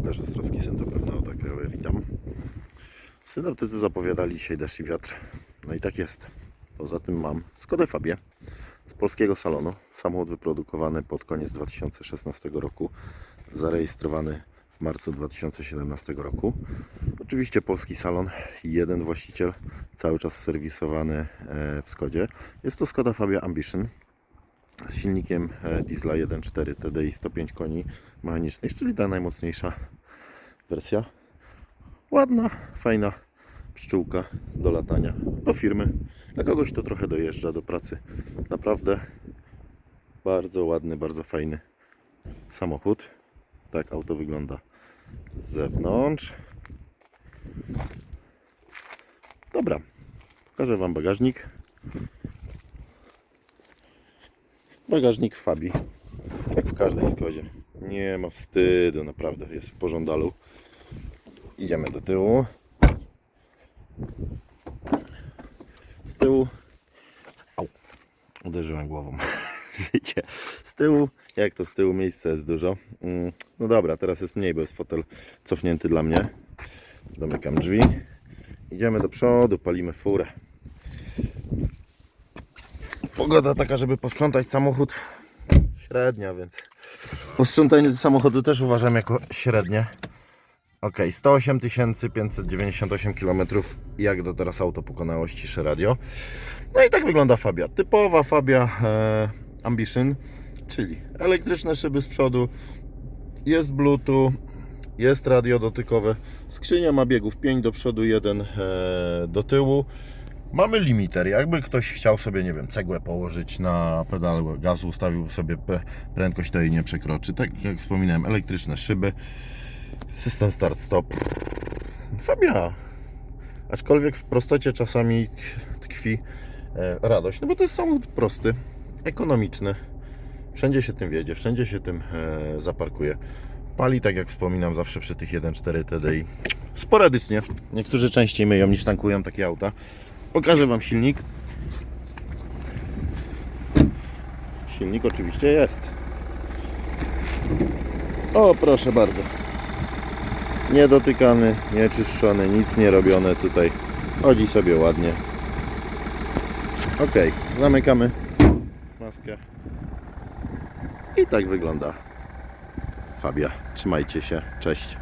Łukasz Ostrowski, Synopewna Auta Krajowe, witam. Synoptycy zapowiadali dzisiaj deszcz i wiatr. No i tak jest. Poza tym mam Skodę Fabię z polskiego salonu. Samochód wyprodukowany pod koniec 2016 roku, zarejestrowany w marcu 2017 roku. Oczywiście polski salon, jeden właściciel, cały czas serwisowany e, w Skodzie. Jest to Skoda Fabia Ambition silnikiem e, diesla 1.4 TDI 105 koni mechanicznych, czyli ta najmocniejsza wersja. Ładna, fajna pszczółka do latania do firmy. Dla kogoś to trochę dojeżdża do pracy. Naprawdę bardzo ładny, bardzo fajny samochód. Tak auto wygląda z zewnątrz. Dobra, pokażę Wam bagażnik. Bagażnik Fabi. Jak w każdej skodzie. Nie ma wstydu, naprawdę jest w porządalu. Idziemy do tyłu. Z tyłu. Au. Uderzyłem głową. Życie. Z tyłu, jak to z tyłu miejsca jest dużo. Mm, No dobra, teraz jest mniej, bo jest fotel cofnięty dla mnie. Domykam drzwi. Idziemy do przodu, palimy furę. Pogoda taka, żeby posprzątać samochód średnia, więc posprzątanie samochodu też uważam jako średnie. Ok, 108 598 km jak do teraz auto pokonało ścisze radio. No i tak wygląda Fabia. Typowa Fabia e, Ambition, czyli elektryczne szyby z przodu, jest Bluetooth, jest radio dotykowe, skrzynia ma biegów 5 do przodu, 1 e, do tyłu. Mamy limiter, jakby ktoś chciał sobie, nie wiem, cegłę położyć na pedał gazu, ustawił sobie prędkość, to jej nie przekroczy. Tak jak wspominałem, elektryczne szyby, system start-stop. Fabia. Aczkolwiek w prostocie czasami tkwi e, radość, no bo to jest samochód prosty, ekonomiczny. Wszędzie się tym wiedzie, wszędzie się tym e, zaparkuje. Pali, tak jak wspominam, zawsze przy tych 1.4 TDI. Sporadycznie. Niektórzy częściej myją niż tankują takie auta. Pokażę Wam silnik. Silnik oczywiście jest. O, proszę bardzo. Niedotykany, nieczyszczony, nic nie robione tutaj. Chodzi sobie ładnie. Ok, zamykamy maskę. I tak wygląda Fabia. Trzymajcie się, cześć.